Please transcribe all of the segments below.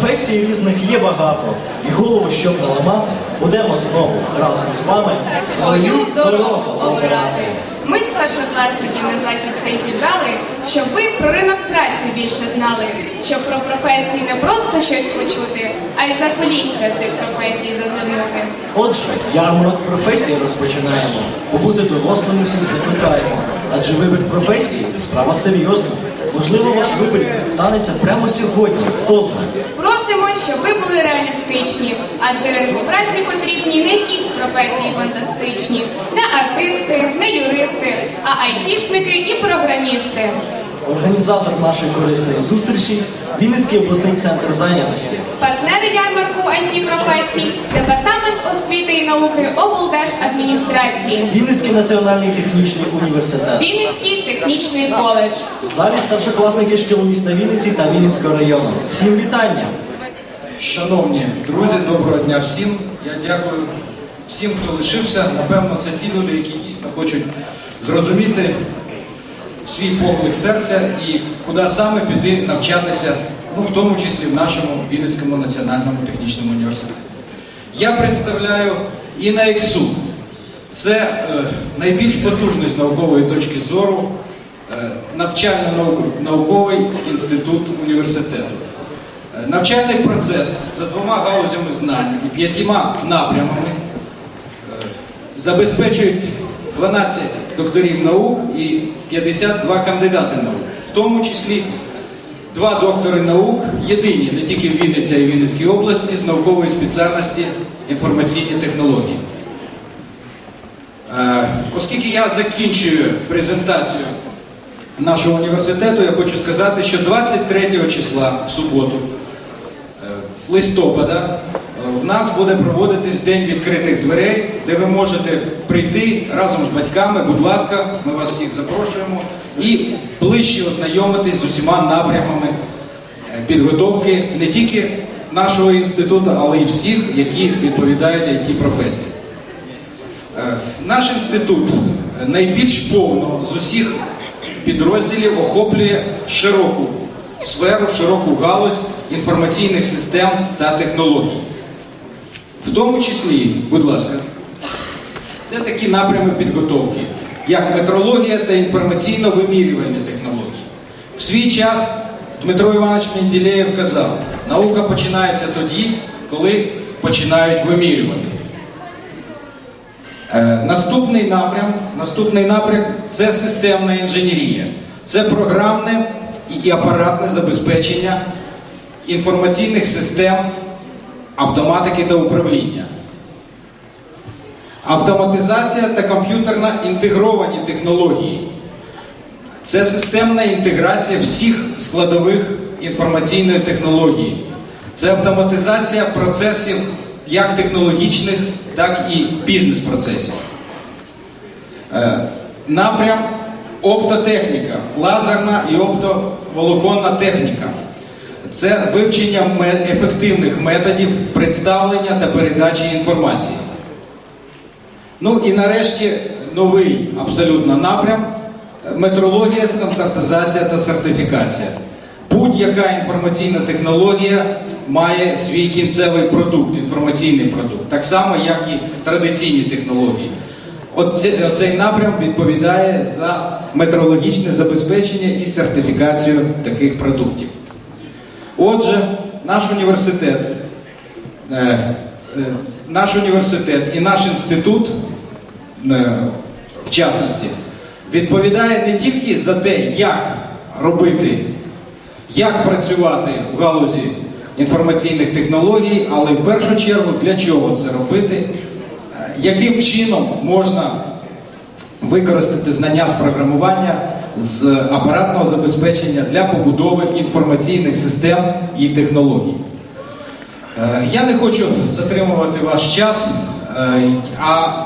Професій різних є багато, і голову, щоб наламати, будемо знову разом з вами свою дорогу обирати. Ми старшокласників на захід цей зібрали, щоб ви про ринок праці більше знали, щоб про професії не просто щось почути, а й за колісся цих професій зазирнути. Отже, ярмарок професії розпочинаємо, побути дорослими всіх закликаємо. Адже вибір професії справа серйозна. Можливо, ваш вибір станеться прямо сьогодні, хто знає. Просимо, щоб ви були реалістичні, адже ринку праці потрібні не якісь професії фантастичні, не артисти, не юристи, а айтішники і програмісти. Організатор нашої корисної зустрічі Вінницький обласний центр зайнятості. Партнери ярмарку it професій, департамент освіти і науки облдержадміністрації, Вінницький національний технічний університет. Вінницький технічний коледж. В залі старшокласники шкіл міста Вінниці та Вінницького району. Всім вітання! Шановні друзі, доброго дня всім. Я дякую всім, хто лишився. Напевно, це ті люди, які дійсно хочуть зрозуміти свій поклик серця і куди саме піти навчатися, ну в тому числі в нашому Вінницькому національному технічному університеті. Я представляю ІНАЕКСУ. Це е, найбільш потужний з наукової точки зору е, навчально-науковий інститут університету. Е, Навчальний процес за двома галузями знань і п'ятьма напрямами е, забезпечують 12 докторів наук і 52 кандидати наук, в тому числі два доктори наук, єдині не тільки в Вінниці, а й в Вінницькій області з наукової спеціальності інформаційні технології. Е, Оскільки я закінчую презентацію нашого університету, я хочу сказати, що 23 числа в суботу, листопада, е, в нас буде проводитись День відкритих дверей, де ви можете прийти разом з батьками, будь ласка, ми вас всіх запрошуємо, і ближче ознайомитись з усіма напрямами е, підготовки не тільки нашого інституту, але й всіх, які відповідають it професії. Е, Наш інститут найбільш повно з усіх підрозділів охоплює широку сферу, широку галузь інформаційних систем та технологій. В тому числі, будь ласка, це такі напрями підготовки, як метрологія та інформаційно-вимірювальні технології. В свій час Дмитро Іванович Менделєєв казав, наука починається тоді, коли починають вимірювати. Е, Наступний напрям, наступний напрям це системна інженерія. Це програмне і апаратне забезпечення інформаційних систем, автоматики та управління. Автоматизація та комп'ютерна інтегровані технології. Це системна інтеграція всіх складових інформаційної технології. Це автоматизація процесів як технологічних, так і бізнес-процесів. Е, Напрям оптотехніка, лазерна і оптоволоконна техніка. Це вивчення ефективних методів представлення та передачі інформації. Ну і нарешті новий абсолютно напрям метрологія, стандартизація та сертифікація. Будь-яка інформаційна технологія має свій кінцевий продукт, інформаційний продукт, так само, як і традиційні технології. Оце- Оцей напрям відповідає за метрологічне забезпечення і сертифікацію таких продуктів. Отже, наш університет, е, е, наш університет і наш інститут, е, в частності, відповідає не тільки за те, як робити, як працювати в галузі інформаційних технологій, але в першу чергу для чого це робити, яким чином можна використати знання з програмування, з апаратного забезпечення для побудови інформаційних систем і технологій. Е, Я не хочу затримувати ваш час, е, а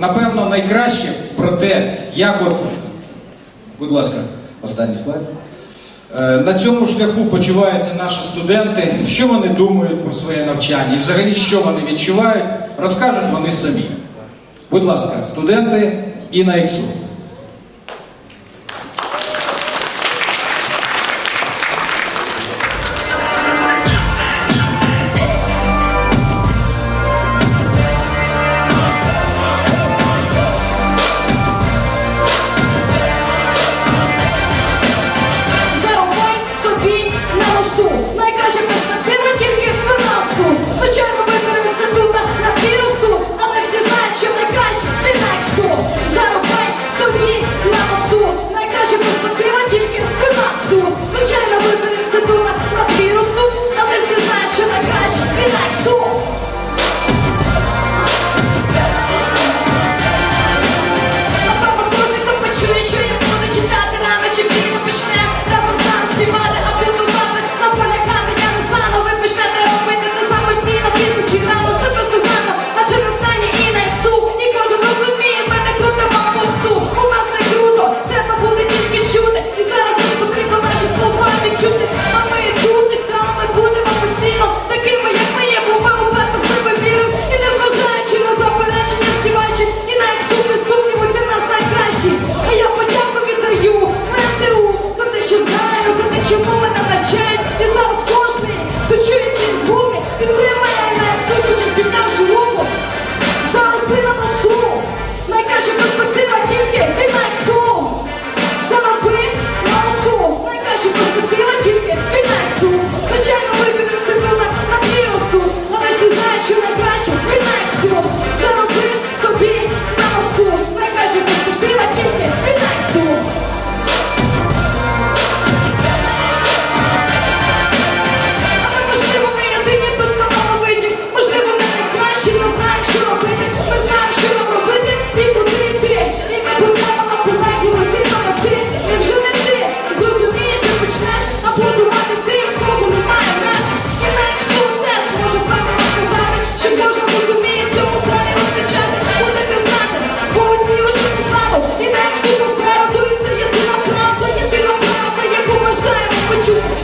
напевно найкраще про те, як от, будь ласка, останній слайд. Е, На цьому шляху почуваються наші студенти, що вони думають про своє навчання і взагалі що вони відчувають, розкажуть вони самі. Будь ласка, студенти і на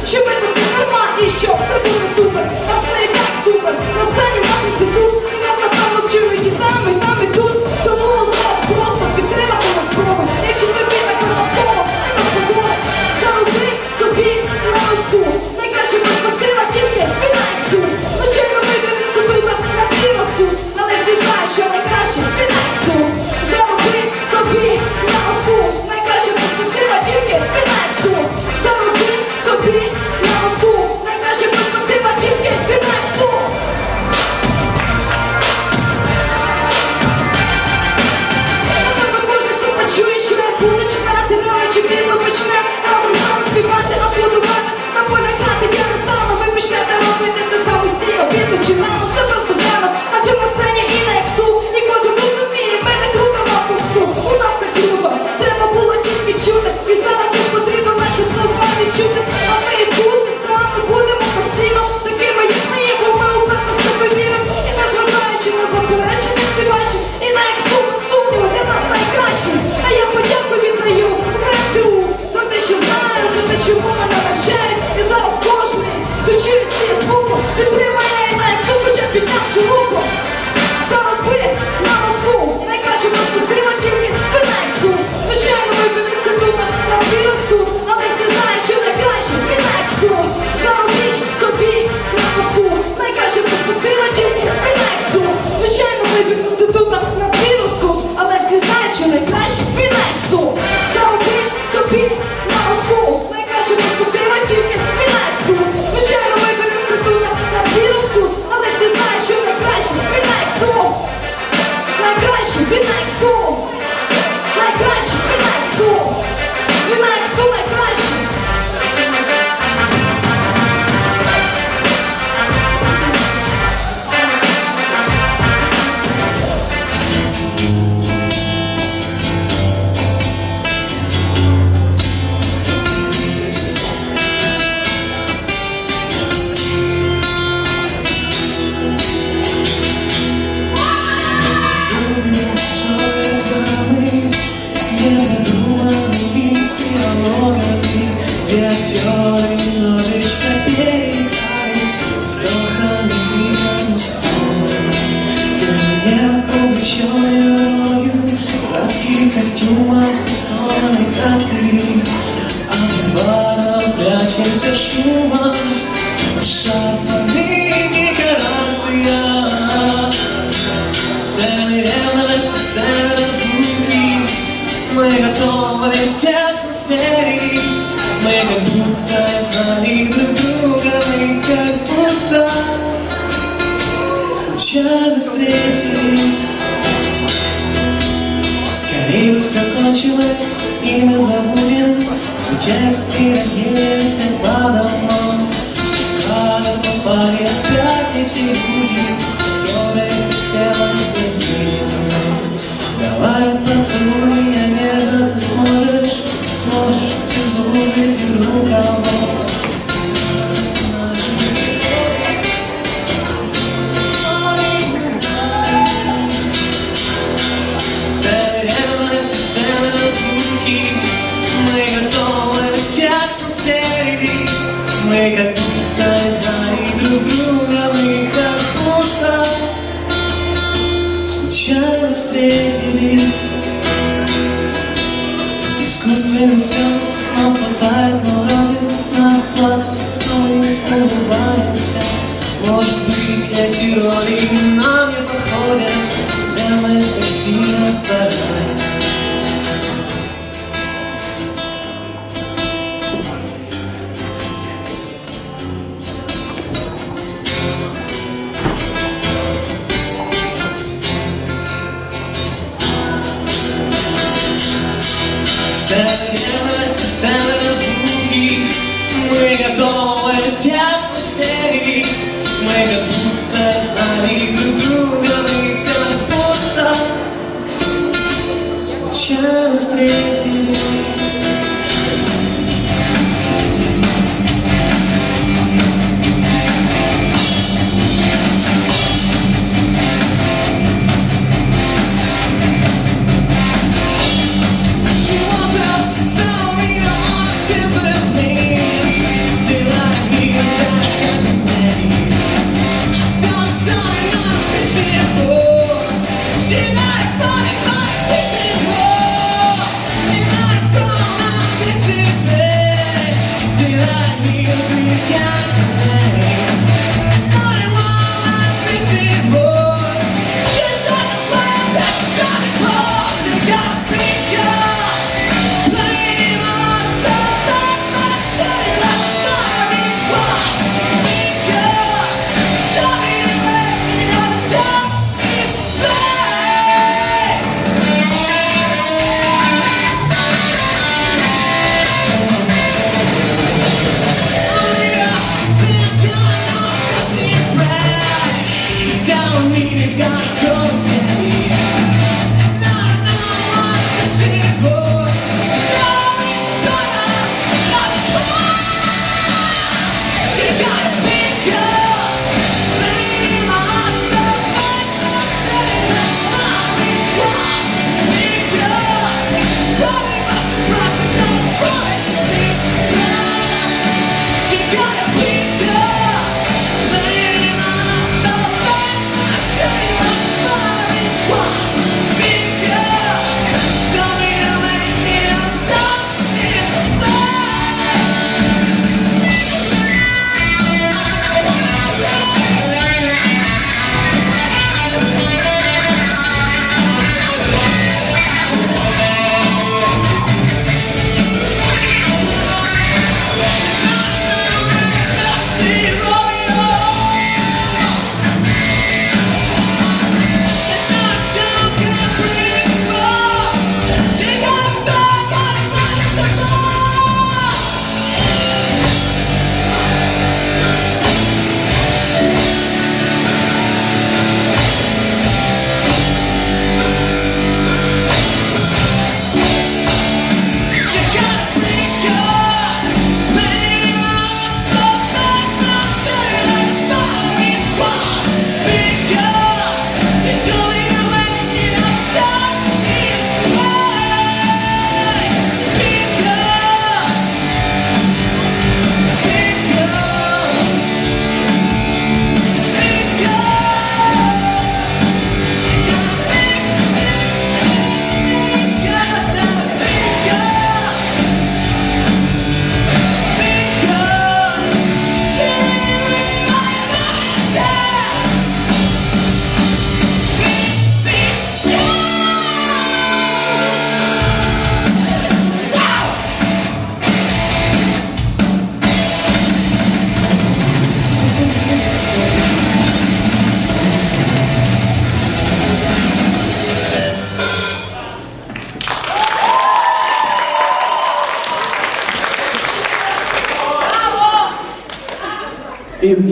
She was Ой, я помечаю Городские костюмы со стороны красы От бара прячемся шума Шапа Скорее бы все кончилось, и мы забудем Свой текст и разъедемся по домам Что кадр попали опять эти люди Которые хотела Давай поцелуй меня нежно, ты сможешь Сможешь, ты зубы, ты рукава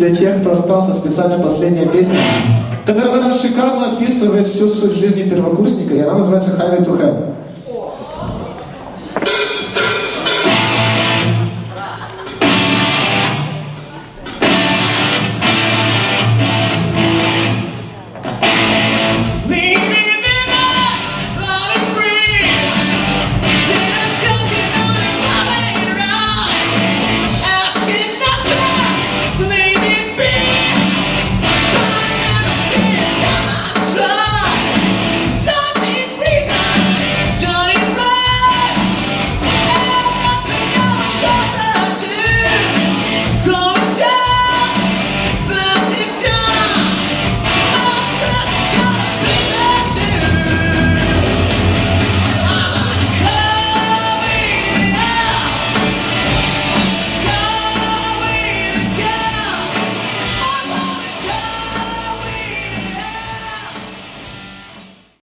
для тех, кто остался, специально последняя песня, которая, наверное, шикарно описывает всю суть жизни первокурсника, и она называется «Highway to Hell».